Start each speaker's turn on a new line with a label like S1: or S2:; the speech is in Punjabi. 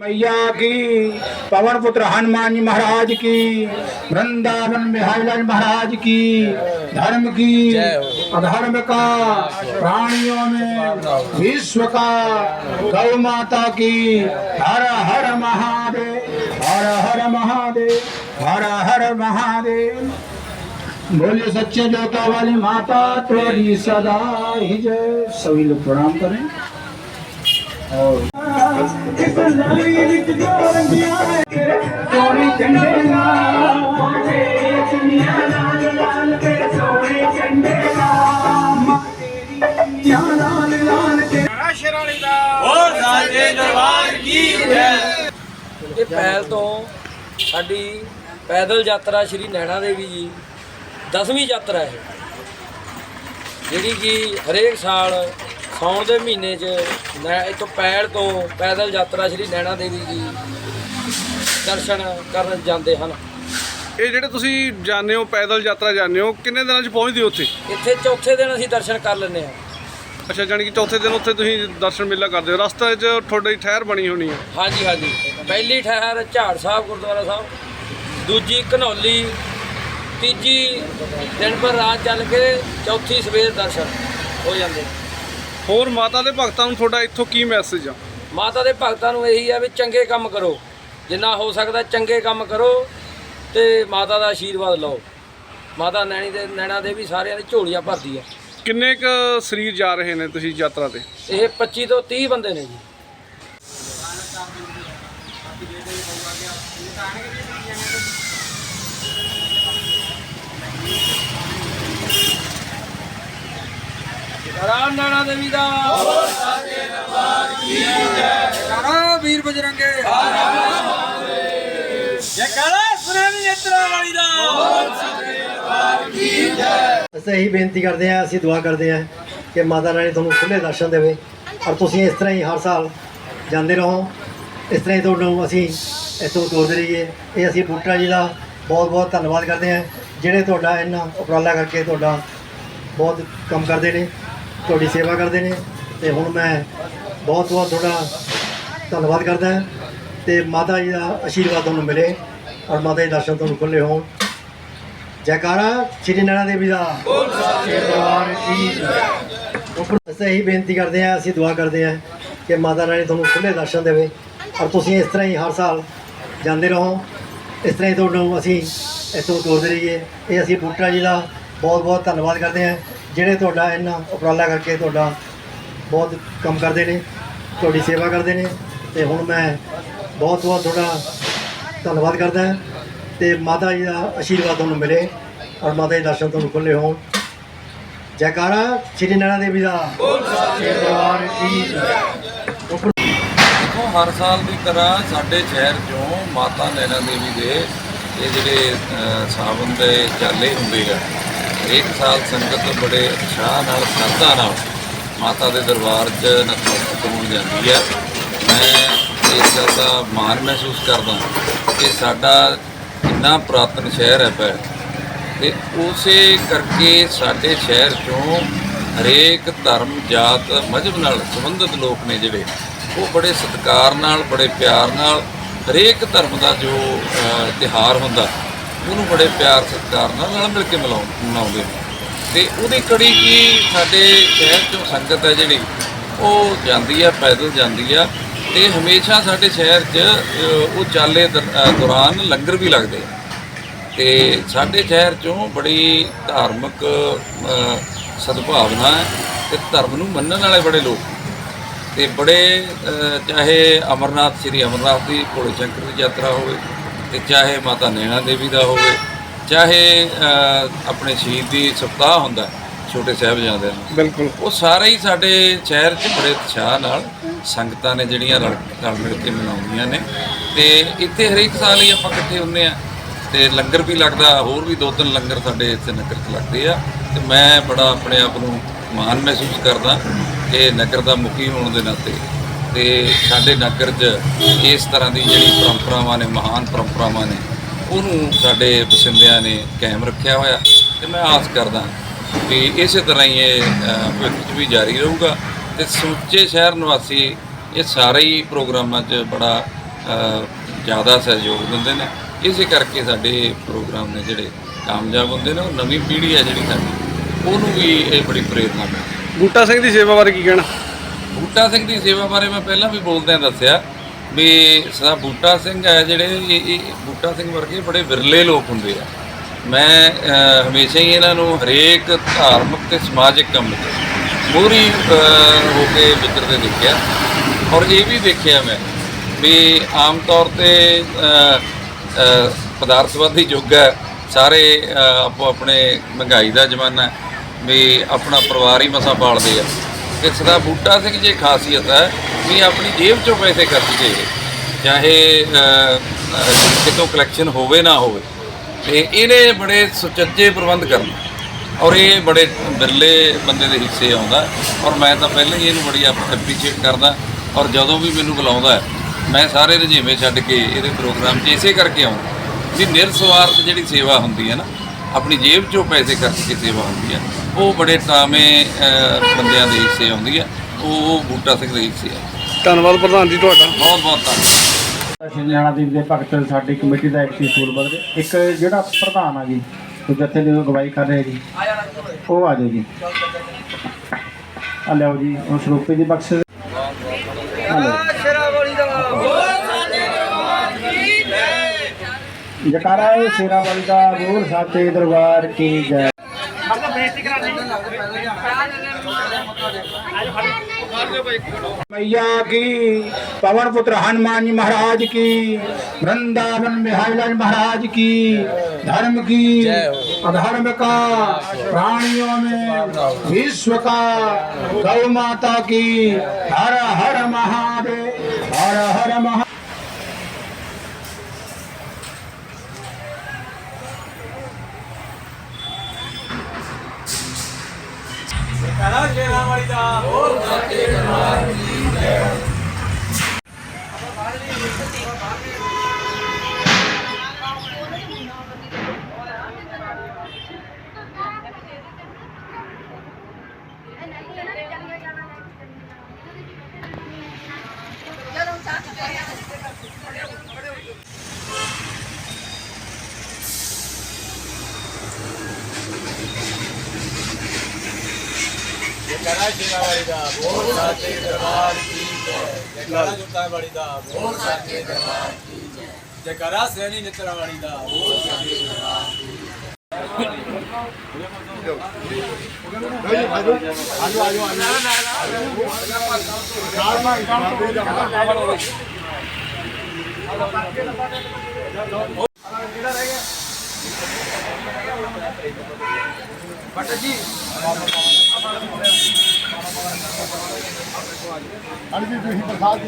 S1: मैया की पवन पुत्र हनुमान जी महाराज की वृंदावन बिहारीलाल महाराज की धर्म की अधर्म का प्राणियों में विश्व का गौ माता की हर हर महादेव हर हर महादेव हर हर महादेव। बोले सच्चे जोता वाली माता तेरी सदा ही जय। सभी लोग प्रणाम करें। और ਸੋਹਣੇ ਚੰਡੇ ਨਾਲ ਚੁੰਨੀਆਂ ਲਾਲ ਲਾਲ ਤੇਰੇ ਸੋਹਣੇ ਚੰਡੇ ਨਾਲ ਮਾਂ ਤੇਰੀ ਲਾਲ ਲਾਲ ਤੇਰਾ ਸ਼ਰਾਲੀ ਦਾ
S2: ਹੋਰ ਸਾਡੇ ਦਰਬਾਰ ਕੀ ਜੈ
S3: ਇਹ ਪਹਿਲ ਤੋਂ ਸਾਡੀ ਪੈਦਲ ਯਾਤਰਾ ਸ਼੍ਰੀ ਨੈਣਾ ਦੇਵੀ ਜੀ 10ਵੀਂ ਯਾਤਰਾ ਹੈ। ਜਿਹੜੀ ਕਿ ਹਰੇਕ ਸਾਲ ਸਾਉਣ ਦੇ ਮਹੀਨੇ 'ਚ ਨੈ ਇੱਥੋਂ ਪੈਲ ਤੋਂ ਪੈਦਲ ਯਾਤਰਾ ਸ਼੍ਰੀ ਨੈਣਾ ਦੇਵੀ ਜੀ ਦਰਸ਼ਨ ਕਰਨ ਜਾਂਦੇ ਹਨ।
S4: ਇਹ ਜਿਹੜੇ ਤੁਸੀਂ ਜਾਂਦੇ ਹੋ ਪੈਦਲ ਯਾਤਰਾ ਜਾਂਦੇ ਹੋ ਕਿੰਨੇ ਦਿਨਾਂ 'ਚ ਪਹੁੰਚਦੇ ਹੋ ਉੱਥੇ?
S3: ਇੱਥੇ ਚੌਥੇ ਦਿਨ ਅਸੀਂ ਦਰਸ਼ਨ ਕਰ ਲੈਂਦੇ ਹਾਂ।
S4: ਅੱਛਾ ਜਾਣੀ ਕਿ ਚੌਥੇ ਦਿਨ ਉੱਥੇ ਤੁਸੀਂ ਦਰਸ਼ਨ ਮੇਲਾ ਕਰਦੇ ਹੋ। ਰਸਤੇ 'ਚ ਤੁਹਾਡੀ ਠਹਿਰ ਬਣੀ ਹੋਣੀ ਹੈ।
S3: ਹਾਂਜੀ ਹਾਂਜੀ। ਪਹਿਲੀ ਠਹਿਰ ਝਾੜ ਸਾਹਿਬ ਗੁਰਦੁਆਰਾ ਸਾਹਿਬ। ਦੂਜੀ ਘਨੌਲੀ। ਤੀਜੀ ਦਿਨ ਪਰ ਰਾਤ ਚੱਲ ਕੇ ਚੌਥੀ ਸਵੇਰ ਦਰਸ਼ਨ ਹੋ ਜਾਂਦੇ
S4: ਹੋਰ ਮਾਤਾ ਦੇ ਭਗਤਾਂ ਨੂੰ ਤੁਹਾਡਾ ਇੱਥੋਂ ਕੀ ਮੈਸੇਜ ਆ?
S3: ਮਾਤਾ ਦੇ ਭਗਤਾਂ ਨੂੰ ਇਹੀ ਆ ਵੀ ਚੰਗੇ ਕੰਮ ਕਰੋ। ਜਿੰਨਾ ਹੋ ਸਕਦਾ ਚੰਗੇ ਕੰਮ ਕਰੋ ਤੇ ਮਾਤਾ ਦਾ ਆਸ਼ੀਰਵਾਦ ਲਓ। ਮਾਤਾ ਨੈਣੀ ਦੇ ਨੈਣਾ ਦੇ ਵੀ ਸਾਰਿਆਂ ਦੀ ਝੋਲੀਆਂ ਭਰਦੀ ਆ।
S4: ਕਿੰਨੇ ਕ ਸਰੀਰ ਜਾ ਰਹੇ ਨੇ ਤੁਸੀਂ ਯਾਤਰਾ ਤੇ?
S3: ਇਹ 25 ਤੋਂ 30 ਬੰਦੇ ਨੇ ਜੀ। ਰਾਮ ਨੈਣਾ ਦੇਵੀ ਦਾ। ਹੋਰ ਸਾਡੇ ਦਰਬਾਰ ਕੀ ਜੈ ਵੀਰ ਬਜਰੰਗੇ। ਜੈ ਕਾਲਾ ਸੁਨੇਰੀ ਵਾਲੀ ਦਾ।
S5: ਅਸੀਂ ਇਹੀ ਬੇਨਤੀ ਕਰਦੇ ਹਾਂ, ਅਸੀਂ ਦੁਆ ਕਰਦੇ ਹਾਂ ਕਿ ਮਾਤਾ ਰਾਣੀ ਤੁਹਾਨੂੰ ਖੁੱਲੇ ਦਰਸ਼ਨ ਦੇਵੇ। ਔਰ ਤੁਸੀਂ ਇਸ ਤਰ੍ਹਾਂ ਹੀ ਹਰ ਸਾਲ ਜਾਂਦੇ ਰਹੋ। ਇਸ ਤਰ੍ਹਾਂ ਹੀ ਤੁਹਾਨੂੰ ਅਸੀਂ ਇੱਥੋਂ ਤੋਰਦੇ ਰਹੀਏ। ਇਹ ਅਸੀਂ ਬੂਟਾ ਜੀ ਦਾ ਬਹੁਤ ਬਹੁਤ ਧੰਨਵਾਦ ਕਰਦੇ ਹਾਂ, ਜਿਹੜੇ ਤੁਹਾਡਾ ਇੰਨਾ ਉਪਰਾਲਾ ਕਰਕੇ ਤੁਹਾਡਾ ਬਹੁਤ ਕੰਮ ਕਰਦੇ ਨੇ। ਤੁਹਾਡੀ ਸੇਵਾ ਕਰਦੇ ਨੇ ਤੇ ਹੁਣ ਮੈਂ ਬਹੁਤ ਬਹੁਤ ਤੁਹਾਡਾ ਧੰਨਵਾਦ ਕਰਦਾ ਹਾਂ ਤੇ ਮਾਤਾ ਜੀ ਦਾ ਆਸ਼ੀਰਵਾਦ ਤੁਹਾਨੂੰ ਮਿਲੇ ਔਰ ਮਾਤਾ ਜੀ ਦਰਸ਼ਨ ਤੁਹਾਨੂੰ ਖੁੱਲੇ ਹੋਣ। ਜੈਕਾਰਾ ਸ਼੍ਰੀ ਨੈਣਾ ਦੇਵੀ ਦਾ। ਦਰਬਾਰ ਕੀ ਅਸੀਂ ਇਹੀ ਬੇਨਤੀ ਕਰਦੇ ਹਾਂ, ਅਸੀਂ ਦੁਆ ਕਰਦੇ ਹਾਂ ਕਿ ਮਾਤਾ ਰਾਣੀ ਤੁਹਾਨੂੰ ਖੁੱਲੇ ਦਰਸ਼ਨ ਦੇਵੇ ਔਰ ਤੁਸੀਂ ਇਸ ਤਰ੍ਹਾਂ ਹੀ ਹਰ ਸਾਲ ਜਾਂਦੇ ਰਹੋ। ਇਸ ਤਰ੍ਹਾਂ ਹੀ ਤੁਹਾਨੂੰ ਅਸੀਂ ਇੱਥੋਂ ਤੋਰਦੇ ਰਹੀਏ। ਇਹ ਅਸੀਂ ਬੂਟਾ ਜੀ ਦਾ ਬਹੁਤ ਬਹੁਤ ਧੰਨਵਾਦ ਕਰਦੇ ਹਾਂ। ਜਿਹੜੇ ਤੁਹਾਡਾ ਇਹਨਾਂ ਉਪਰਾਲਾ ਕਰਕੇ ਤੁਹਾਡਾ ਬਹੁਤ ਕੰਮ ਕਰਦੇ ਨੇ ਤੁਹਾਡੀ ਸੇਵਾ ਕਰਦੇ ਨੇ ਤੇ ਹੁਣ ਮੈਂ ਬਹੁਤ ਬਹੁਤ ਤੁਹਾਡਾ ਧੰਨਵਾਦ ਕਰਦਾ ਹਾਂ ਤੇ ਮਾਤਾ ਜੀ ਦਾ ਆਸ਼ੀਰਵਾਦ ਤੁਹਾਨੂੰ ਮਿਲੇ ਔਰ ਮਾਤਾ ਜੀ ਦੇ ਦਰਸ਼ਨ ਤੁਹਾਨੂੰ ਖੁੱਲੇ ਹੋਣ। ਜੈਕਾਰਾ ਸ਼੍ਰੀ ਨੈਣਾ ਦੇਵੀ ਦਾ। ਦਰਬਾਰ ਕੀ ਉੱਪਰ
S2: ਦੇਖੋ ਹਰ ਸਾਲ ਦੀ ਤਰ੍ਹਾਂ ਸਾਡੇ ਸ਼ਹਿਰ ਚੋਂ ਮਾਤਾ ਨੈਣਾ ਦੇਵੀ ਦੇ ਇਹ ਜਿਹੜੇ ਅ, ਸਾਵਨ ਦੇ ਚਾਲੇ ਹੁੰਦੇ ਆ ਹਰੇਕ ਸਾਲ ਸੰਗਤ ਬੜੇ ਉਤਸ਼ਾਹ ਨਾਲ ਸ਼ਰਧਾ ਨਾਲ ਮਾਤਾ ਦੇ ਦਰਬਾਰ 'ਚ ਨਤਮਸਤਕ ਹੋਣ ਜਾਂਦੀ ਹੈ। ਮੈਂ ਇਸ ਗੱਲ ਦਾ ਮਾਣ ਮਹਿਸੂਸ ਕਰਦਾ ਕਿ ਸਾਡਾ ਇੰਨਾ ਪੁਰਾਤਨ ਸ਼ਹਿਰ ਹੈ ਪੈ ਤੇ ਉਸੇ ਕਰਕੇ ਸਾਡੇ ਸ਼ਹਿਰ ਚੋਂ ਹਰੇਕ ਧਰਮ ਜਾਤ ਮਜ਼ਹਬ ਨਾਲ ਸੰਬੰਧਿਤ ਲੋਕ ਨੇ ਜਿਹੜੇ ਉਹ ਬੜੇ ਸਤਿਕਾਰ ਨਾਲ ਬੜੇ ਪਿਆਰ ਨਾਲ ਹਰੇਕ ਧਰਮ ਦਾ ਜੋ ਅ, ਤਿਉਹਾਰ ਹੁੰਦਾ ਉਹਨੂੰ ਬੜੇ ਪਿਆਰ ਸਤਿਕਾਰ ਨਾਲ ਨਾਲ ਮਿਲ ਕੇ ਮਨਾਉ- ਮਨਾਉਂਦੇ ਨੇ। ਤੇ ਉਹਦੀ ਕੜੀ ਕੀ ਸਾਡੇ ਸ਼ਹਿਰ ਚੋਂ ਸੰਗਤ ਹੈ ਜਿਹੜੀ, ਉਹ ਜਾਂਦੀ ਆ, ਪੈਦਲ ਜਾਂਦੀ ਆ। ਤੇ ਹਮੇਸ਼ਾ ਸਾਡੇ ਸ਼ਹਿਰ 'ਚ ਉਹ ਚਾਲੇ ਦੌਰਾਨ ਲੰਗਰ ਵੀ ਲੱਗਦੇ ਆ। ਤੇ ਸਾਡੇ ਸ਼ਹਿਰ ਚੋਂ ਬੜੀ ਧਾਰਮਿਕ ਸਦਭਾਵਨਾ ਹੈ ਤੇ ਧਰਮ ਨੂੰ ਮੰਨਣ ਵਾਲੇ ਬੜੇ ਲੋਕ ਤੇ ਬੜੇ ਚਾਹੇ ਅਮਰਨਾਥ, ਸ੍ਰੀ ਅਮਰਨਾਥ ਦੀ ਭੋਲੇ ਸ਼ੰਕਰ ਦੀ ਯਾਤਰਾ ਹੋਵੇ ਤੇ ਚਾਹੇ ਮਾਤਾ ਨੈਣਾ ਦੇਵੀ ਦਾ ਹੋਵੇ ਚਾਹੇ ਆਪਣੇ ਸ਼ਹੀਦ ਦੀ ਸਪਤਾਹ ਹੁੰਦਾ ਛੋਟੇ ਸਾਹਿਬਜ਼ਾਦਿਆਂ ਦਾ
S4: ਬਿਲਕੁਲ।
S2: ਉਹ ਸਾਰੇ ਹੀ ਸਾਡੇ ਸ਼ਹਿਰ 'ਚ ਬੜੇ ਉਤਸ਼ਾਹ ਨਾਲ ਸੰਗਤਾਂ ਨੇ ਜਿਹੜੀਆਂ ਰਲ ਰਲ ਮਿਲ ਕੇ ਮਨਾਉਂਦੀਆਂ ਨੇ। ਤੇ ਇੱਥੇ ਹਰੇਕ ਸਾਲ ਹੀ ਆਪਾਂ ਇਕੱਠੇ ਹੁੰਦੇ ਆ ਤੇ ਲੰਗਰ ਵੀ ਲੱਗਦਾ ਹੋਰ ਵੀ ਦੋ ਤਿੰਨ ਲੰਗਰ ਸਾਡੇ ਇੱਥੇ ਨਗਰ 'ਚ ਲੱਗਦੇ ਆ। ਤੇ ਮੈਂ ਬੜਾ ਆਪਣੇ ਆਪ ਨੂੰ ਮਾਣ ਮਹਿਸੂਸ ਕਰਦਾ ਕਿ ਨਗਰ ਦਾ ਮੁਖੀ ਹੋਣ ਦੇ ਨਾਤੇ ਤੇ ਸਾਡੇ ਨਗਰ 'ਚ ਇਸ ਤਰ੍ਹਾਂ ਦੀ ਜਿਹੜੀ ਪਰੰਪਰਾਵਾਂ ਨੇ ਮਹਾਨ ਪਰੰਪਰਾਵਾਂ ਨੇ ਉਹਨੂੰ ਸਾਡੇ ਵਸਿੰਦਿਆਂ ਨੇ ਕਾਇਮ ਰੱਖਿਆ ਹੋਇਆ। ਤੇ ਮੈਂ ਆਸ ਕਰਦਾ ਕਿ ਇਸੇ ਤਰ੍ਹਾਂ ਹੀ ਇਹ ਅ, ਭਵਿੱਖ 'ਚ ਵੀ ਜਾਰੀ ਰਹੂਗਾ ਤੇ ਸਮੁੱਚੇ ਸ਼ਹਿਰ ਨਿਵਾਸੀ ਇਹ ਸਾਰੇ ਹੀ ਪ੍ਰੋਗਰਾਮਾਂ 'ਚ ਬੜਾ ਜ਼ਿਆਦਾ ਸਹਿਯੋਗ ਦਿੰਦੇ ਨੇ। ਇਸੇ ਕਰਕੇ ਸਾਡੇ ਪ੍ਰੋਗਰਾਮ ਨੇ ਜਿਹੜੇ ਕਾਮਯਾਬ ਹੁੰਦੇ ਨੇ ਉਹ ਨਵੀਂ ਪੀੜ੍ਹੀ ਹੈ ਜਿਹੜੀ ਸਾਡੀ ਉਹਨੂੰ ਵੀ ਇਹ ਬੜੀ ਪ੍ਰੇਰਨਾ ਮਿਲਦੀ
S4: ਬੂਟਾ ਸਿੰਘ ਦੀ ਸੇਵਾ ਬਾਰੇ ਕੀ ਕਹਿਣਾ?
S2: ਬੂਟਾ ਸਿੰਘ ਦੀ ਸੇਵਾ ਬਾਰੇ ਮੈਂ ਪਹਿਲਾਂ ਵੀ ਬੋਲਦਿਆਂ ਦੱਸਿਆ ਵੀ ਸਦਾ ਬੂਟਾ ਸਿੰਘ ਹੈ ਜਿਹੜੇ ਇਹ ਇਹ ਬੂਟਾ ਸਿੰਘ ਵਰਗੇ ਬੜੇ ਵਿਰਲੇ ਲੋਕ ਹੁੰਦੇ ਆ। ਮੈਂ ਹਮੇਸ਼ਾ ਹੀ ਇਹਨਾਂ ਨੂੰ ਹਰੇਕ ਧਾਰਮਿਕ ਤੇ ਸਮਾਜਿਕ ਕੰਮ 'ਚ ਮੂਹਰੀ ਹੋ ਕੇ ਵਿਚਰਦੇ ਦੇਖਿਆ। ਔਰ ਇਹ ਵੀ ਦੇਖਿਆ ਮੈਂ ਵੀ ਆਮ ਤੌਰ ਤੇ ਅ, ਅ, ਪਦਾਰਥਵਾਦੀ ਯੁੱਗ ਹੈ। ਸਾਰੇ ਆਪੋ ਆਪਣੇ ਮਹਿੰਗਾਈ ਦਾ ਜ਼ਮਾਨਾ ਵੀ ਆਪਣਾ ਪਰਿਵਾਰ ਹੀ ਮਸਾਂ ਪਾਲਦੇ ਆ। ਇਸ ਦਾ ਬੂਟਾ ਸਿੰਘ ਜੇ ਖਾਸੀਅਤ ਹੈ, ਵੀ ਆਪਣੀ ਜੇਬ ਚੋਂ ਪੈਸੇ ਖਰਚ ਕੇ ਚਾਹੇ ਕਿਤੋਂ ਕਲੈਕਸ਼ਨ ਹੋਵੇ ਨਾ ਹੋਵੇ, ਤੇ ਇਹਨੇ ਬੜੇ ਸੁਚੱਜੇ ਪ੍ਰਬੰਧ ਕਰਨੇ। ਔਰ ਇਹ ਬੜੇ ਬਿਰਲੇ ਬੰਦੇ ਦੇ ਹਿੱਸੇ ਆਉਂਦਾ। ਔਰ ਮੈਂ ਤਾਂ ਪਹਿਲਾਂ ਹੀ ਇਹਨੂੰ ਬੜੀ ਐਪਰੀਸ਼ੀਏਟ ਕਰਦਾ। ਔਰ ਜਦੋਂ ਵੀ ਮੈਨੂੰ ਬੁਲਾਉਂਦਾ, ਮੈਂ ਸਾਰੇ ਰੁਝੇਵੇਂ ਛੱਡ ਕੇ ਇਹਦੇ ਪ੍ਰੋਗਰਾਮ 'ਚ ਇਸੇ ਕਰਕੇ ਆਉਂਦਾ। ਵੀ ਨਿਰਸਵਾਰਥ ਜਿਹੜੀ ਸੇਵਾ ਹੁੰਦੀ ਹੈ ਨਾ, ਆਪਣੀ ਜੇਬ 'ਚੋਂ ਪੈਸੇ ਖਰਚ ਕੇ ਸੇਵਾ ਹੁੰਦੀ ਹੈ। ਉਹ ਬੜੇ ਟਾਵੇਂ ਬੰਦਿਆਂ ਦੇ ਹਿੱਸੇ ਆਉਂਦੀ ਹੈ। ਉਹ ਬੂਟਾ ਸਿੰਘ ਦੇ ਹਿੱਸੇ ਹੈ
S4: ਧੰਨਵਾਦ ਪ੍ਰਧਾਨ ਜੀ ਤੁਹਾਡਾ।
S2: ਬਹੁਤ ਬਹੁਤ ਧੰਨਵਾਦ।
S1: ਨਾਣਾ ਦੇਵ ਦੇ ਭਗਤ ਸਾਡੀ ਕਮੇਟੀ ਦਾ ਐਕਟਿਵ ਸੂਲ ਬਦਲੇ ਇੱਕ ਜਿਹੜਾ ਪ੍ਰਧਾਨ ਆ ਜੀ ਉਹ ਜੱਥੇ ਦੀ ਅਗਵਾਈ ਕਰ ਰਿਹਾ ਜੀ ਉਹ ਆ ਜਾਓ ਜੀ। ਆ ਲਿਆਓ ਜੀ ਉਹ ਸਰੂਪੇ ਦੀ ਬਖਸ਼। ਆ। ਜਕਾਰਾ ਹੈ ਸ਼ੇਰਾ ਵਾਲੀ ਦਾ ਦੂਰ ਸਾਚੇ ਦਰਬਾਰ ਕੀ ਜੈ। मैया की, पवन पुत्र हनुमान जी महाराज की, वृंदावन बिहारीलाल महाराज की, धर्म की, अधर्म का, प्राणियों में विश्व का, गौ माता की, हर हर महादेव, हर हर महा
S6: Florida.
S1: Oh, okay. ਜਗਣਾ ਸ਼ਿਵਾੜੀ ਦਾ ਬੋਲ ਸਾਚੇ ਦਰਬਾਰ ਕੀ ਜੈ
S4: ਜਗਣਾ ਜੁਤਾਵਾੜੀ ਦਾ ਬੋਲ ਸਾਚੇ ਦਰਬਾਰ ਕੀ ਜੈ ਜਗਣਾ
S6: ਸੈਣੀ ਨਿਤਰਾਵਾੜੀ ਦਾ
S4: ਬੋਲ ਸਾਚੇ ਦਰਬਾਰ ਕੀ ਆਜੋ ਆਜੋ ਆਜੋ
S3: ਜਿਹੜਾ ਰਹਿ ਗਿਆ ਬਟ ਜੀ। ਹਾਂਜੀ ਤੁਸੀਂ ਪ੍ਰਸਾਦ